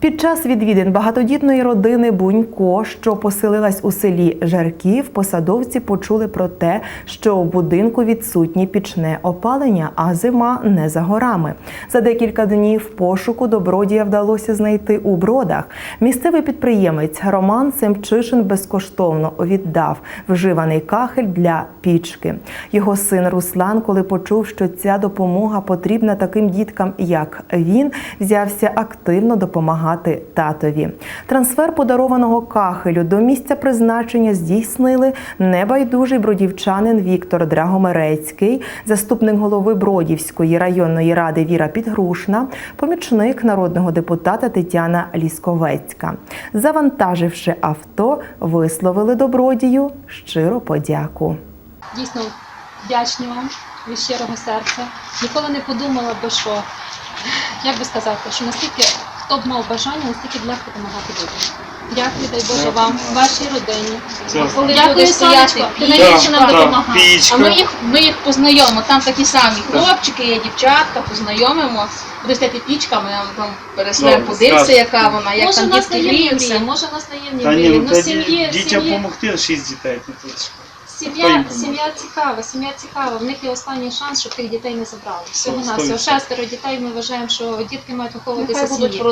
Під час відвідин багатодітної родини Бунько, що поселилась у селі Жарків, посадовці почули про те, що у будинку відсутнє пічне опалення, а зима не за горами. За декілька днів пошуку добродія вдалося знайти у бродах. Місцевий підприємець Роман Семчишин безкоштовно віддав вживаний кахель для пічки. Його син Руслан, коли почув, що ця допомога потрібна таким діткам, як він, взявся активно допомагати татові. Трансфер подарованого кахелю до місця призначення здійснили небайдужий бродівчанин Віктор Драгомерецький, заступник голови Бродівської районної ради Віра Підгрушна, помічник народного депутата Тетяна Лісковецька. Завантаживши авто, висловили добродію щиро подяку. дійсно вдячні вам від щирого серця. Ніколи не подумала би, що як би сказати, що настільки хто б мав бажання, настільки б легко допомагати людям. Дякую, дай Боже вам, вашій родині. Дякую, сонечко, ти найбільше нам допомагаєш. А ми їх, ми їх познайомимо. Там такі самі хлопчики, є дівчатка, познайомимо. Буде стояти пічка, ми там переснемо, Добре, подивимося, яка вона, як Може, у там нас дітки наємні гріються. мрії, може, у нас наємні Та ні, мрії. ну Ну, та сім'ї, дітям сім'ї, допомогти шість дітей. ну, ж- сім'я, сім'я цікава, сім'я цікава. В них є останній шанс, щоб тих дітей не забрали. Всього на всього шестеро дітей. Ми вважаємо, що дітки мають виховуватися Нехай будуть сім'ї.